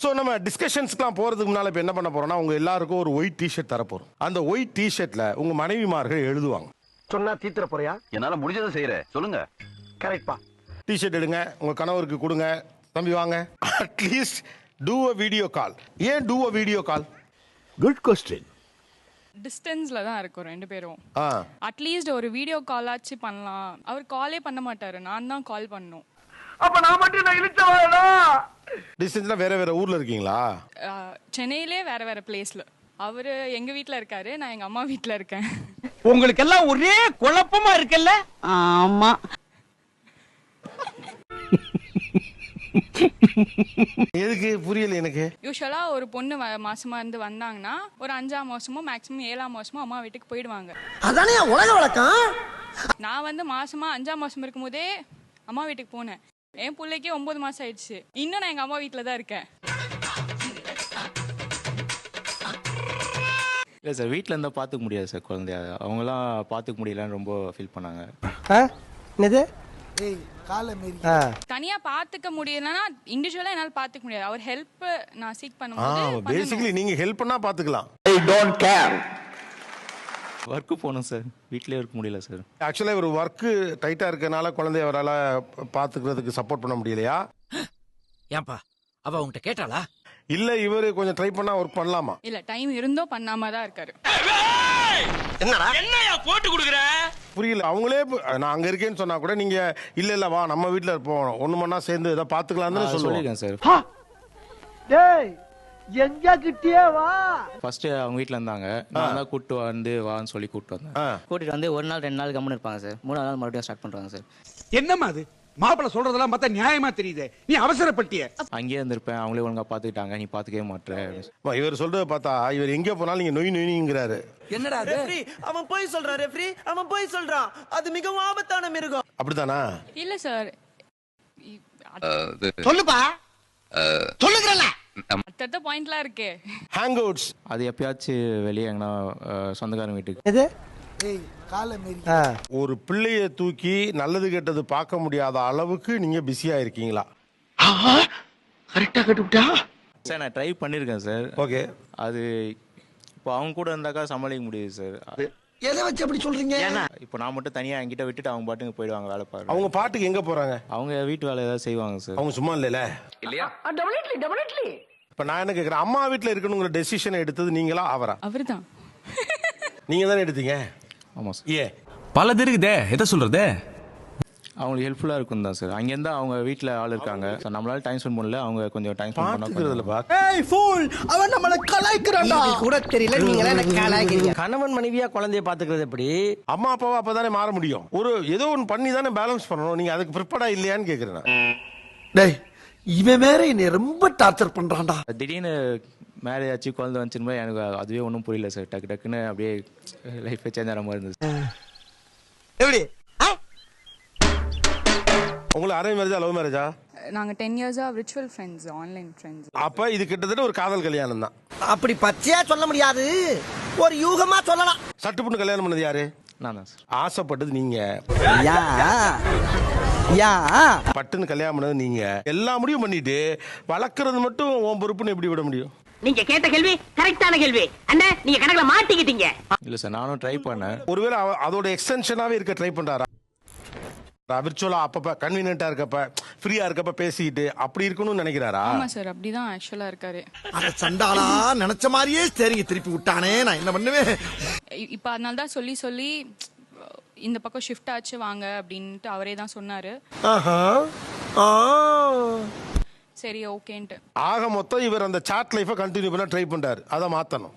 So நம்ம டிஸ்கஷன்ஸ்க்குலாம் போகிறதுக்கு முன்னால் இப்போ என்ன பண்ண போறோம்னா உங்க எல்லாருக்கும் ஒரு ஒயிட் டிஷர்ட் தரப்போறோம். அந்த ஒயிட் டிஷர்ட்ல உங்க மனைவிமார்கள் எழுதுவாங்க. சொன்னா தீத்துற போறியா? என்னால முடிஞ்சதை செய்யறேன் சொல்லுங்க. கரெக்ட்பா டிஷர்ட் எடுங்க உங்க கணவருக்கு கொடுங்க. தம்பி வாங்க. At least two uh video call ஏன் two uh video call good question டிஸ்டன்ஸில் தான் இருக்கோம் ரெண்டு பேரும். ஆ. அட்லீஸ்ட் ஒரு வீடியோ கால் ஆச்சு பண்ணலாம். அவர் காலே பண்ண மாட்டாரு. நான் தான் கால் பண்ணணும் அப்ப நான் மட்டும் நான் இழுச்சவாடா டிஸ்டன்ஸ்னா வேற வேற ஊர்ல இருக்கீங்களா? சென்னையிலே வேற வேற பிளேஸ்ல அவரு எங்க வீட்ல இருக்காரு நான் எங்க அம்மா வீட்ல இருக்கேன். உங்களுக்கு எல்லாம் ஒரே குழப்பமா இருக்குல்ல? ஆமா. எதுக்கு? புரியல எனக்கு. யூஸ்வலா ஒரு பொண்ணு மாசமா இருந்து வந்தாங்கன்னா ஒரு அஞ்சாம் மாசமோ மேக்ஸிமம் ஏழாம் மாசமோ அம்மா வீட்டுக்கு போயிடுவாங்க. அதானே உலக வழக்கம்? நான் வந்து மாசமா அஞ்சாம் மாசம் இருக்கும்போதே அம்மா வீட்டுக்கு போனேன். என் பிள்ளைக்கே ஒன்பது மாசம் ஆயிடுச்சு. இன்னும் நான் எங்க அம்மா வீட்ல தான் இருக்கேன். இல்லை சார் வீட்டில் இருந்தால் பார்த்துக்க முடியாது சார் குழந்தைய. அவங்களாம் பார்த்துக்க முடியலன்னு ரொம்ப ஃபீல் பண்ணாங்க. என்னது. தனியா பாத்துக்க முடியலன்னா இண்டிவிஜுவலா என்னால பாத்துக்க முடியாது. அவர் ஹெல்ப் நான் சீக் பண்ணும்போது பேசிக்கலி நீங்க ஹெல்ப் பண்ணா பாத்துக்கலாம். ஒர்க்கு போகணும் சார் வீட்டிலே இருக்க முடியல சார் ஆக்சுவலா இவர் ஒர்க்கு டைட்டா இருக்கனால குழந்தைய அவரால் பாத்துக்கிறதுக்கு சப்போர்ட் பண்ண முடியலையா? ஏன்பா? அவ உன்கிட்ட கேட்டாளா? இல்ல இவர் கொஞ்சம் ட்ரை பண்ணா ஒர்க் பண்ணலாமா? இல்ல டைம் இருந்தோ பண்ணாம தான் இருக்காரு. என்னையா போட்டு கொடுக்குற? புரியல. அவங்களே நான் அங்க இருக்கேன்னு சொன்னா கூட நீங்க இல்ல இல்ல வா நம்ம வீட்ல இருப்போம். ஒண்ணு மண்ணா சேர்ந்து ஏதோ பாத்துக்கலாம்னு சொல்லுவாங்க சொல்லியிருக்கேன் சார் டேய்! எங்க கிட்டியே வா. ஃபர்ஸ்ட் அவங்க வீட்டில் இருந்தாங்க. நான் தான் கூப்பிட்டு வந்து வான்னு சொல்லி கூப்பிட்டு வந்தேன். கூட்டிட்டு வந்து ஒரு நாள் ரெண்டு நாள் கம்முன்னு இருப்பாங்க சார். மூணாவது நாள் மறுபடியும் ஸ்டார்ட் பண்றாங்க சார். என்னம்மா அது? மாப்பிள்ள சொல்றதெல்லாம் பார்த்தா நியாயமா தெரியுது. நீ அவசரப்பட்டிய. அங்கேயே இருந்திருப்பேன். அவங்களே ஒழுங்கா பார்த்துக்கிட்டாங்க நீ பார்த்துக்கவே மாட்டேன் இவர் சொல்றத பார்த்தா இவர் எங்க போனாலும் நீங்க நொய் நொய்ங்கிறாரு என்னடா அது? ரெஃப்ரி அவன் போய் சொல்றான் ரெஃப்ரி அவன் போய் சொல்றான். அது மிகவும் ஆபத்தான மிருகம். அப்படித்தானா? இல்ல சார். சொல்லுப்பா. சொல்லுகிறல்ல அடுத்தடுத்த பாயிண்ட்லாம் இருக்கே. ஹேங் அவுட்ஸ் அது எப்பயாச்சும் வெளியே எங்கன்னா சொந்தக்காரங்க வீட்டுக்கு. எது. ஒரு பிள்ளைய தூக்கி நல்லது கெட்டது பார்க்க முடியாத அளவுக்கு நீங்க பிஸியா இருக்கீங்களா கரெக்டா கட்டுவிட்டா சார் நான் ட்ரை பண்ணியிருக்கேன் சார். ஓகே அது இப்போ அவங்க கூட இருந்தாக்கா சமாளிக்க முடியுது சார். எதை வச்சு அப்படி சொல்றீங்க? இப்போ நான் மட்டும் தனியாக என்கிட்ட விட்டுட்டு அவங்க பாட்டுங்க போயிடுவாங்க வேலை பாரு அவங்க பாட்டுக்கு எங்க போறாங்க? அவங்க வீட்டு வேலை ஏதாவது செய்வாங்க சார் அவங்க சும்மா இல்லைல்ல? இப்ப நான் என்ன கேக்குறேன்? அம்மா வீட்ல இருக்கணுங்கிற டெசிஷன் எடுத்தது நீங்களா அவரா? அவர்தான். நீங்க தானே எடுத்தீங்க? ஆமாம் சார் ஏ பலது இருக்குதே எதை சொல்றது? அவங்களுக்கு ஹெல்ப்ஃபுல்லாக இருக்கும் தான் சார் அங்கேருந்து அவங்க வீட்டில் ஆள் இருக்காங்க. ஸோ நம்மளால டைம் ஸ்பெண்ட் பண்ணல. அவங்க கொஞ்சம் டைம் ஸ்பெண்ட் பாத்துக்கிறதுல பண்ண பா ஏய் ஃபூல் அவன் நம்மள கலாய்க்கிறான்டா. கூட தெரியல நீங்க எனக்கு காலாகிறீங்க கணவன் மனைவியா குழந்தைய பாத்துக்கிறது எப்படி? அம்மா அப்பாவா அப்பதானே மாற முடியும். ஒரு ஏதோ ஒன்று பண்ணி தானே பேலன்ஸ் பண்ணணும். நீங்க அதுக்கு ப்ரிப்பேர்டா இல்லையான்னு கேக்குறேன் நான். டேய் இவன் வேற என்னை ரொம்ப டார்ச்சர் பண்றான்டா. திடீர்னு மேரேஜ் ஆச்சு குழந்தை வந்துச்சுன்னு எனக்கு அதுவே ஒன்றும் புரியல சார் டக்கு டக்குன்னு அப்படியே லைஃபே சேஞ்ச் ஆகிற மாதிரி இருந்துச்சு எப்படி? உங்களுக்கு அரேஞ்ச் மேரேஜா லவ் மேரேஜா நாங்க டென் இயர்ஸா விர்ச்சுவல் ஃப்ரெண்ட்ஸ் ஆன்லைன் ஃப்ரெண்ட்ஸ் அப்ப இது கிட்டத்தட்ட ஒரு காதல் கல்யாணம் தான். அப்படி பச்சையா சொல்ல முடியாது. ஒரு யூகமா சொல்லலாம். சட்டு பொண்ணு கல்யாணம் பண்ணது யாரு? நான் தான் சார் ஆசைப்பட்டது நீங்க. யா யா. பட்டுன்னு கல்யாணம் பண்ணது நீங்க. எல்லா முடிவும் பண்ணிட்டு வளர்க்கறது மட்டும் உன் பொறுப்புன்னு எப்படி விட முடியும்? நீங்க கேட்ட கேள்வி கரெக்டான கேள்வி. அண்ணா நீங்க கணக்குல மாட்டிக்கிட்டீங்க. இல்லை சார் நானும் ட்ரை பண்ணேன். ஒருவேளை அவ- அதோட எக்ஸ்டென்ஷனாவே இருக்க ட்ரை பண்றாரா? விர்ச்சுவலா அப்பப்ப கன்வீனியன்ட்டா இருக்கப்ப ஃப்ரீயா இருக்கப்ப பேசிக்கிட்டு அப்படி இருக்கணும்னு நினைக்கிறாரா? ஆமா சார் அப்படிதான் ஆக்சுவலா இருக்காரு. அட சண்டாளா நினைச்ச மாதிரியே சரிங்க திருப்பி விட்டானே நான் என்ன பண்ணுவேன்? இ- இப்ப அதனால தான் சொல்லி சொல்லி இந்த பக்கம் ஷிஃப்ட் ஆச்சு வாங்க அப்படின்ட்டு அவரே தான் சொன்னாரு. ஆஹா ஆ. சரி ஓகேன்ட்டு. ஆக மொத்தம் இவர் அந்த சாட் லைஃபை கண்டினியூ பண்ண ட்ரை பண்றாரு அதை மாத்தணும்.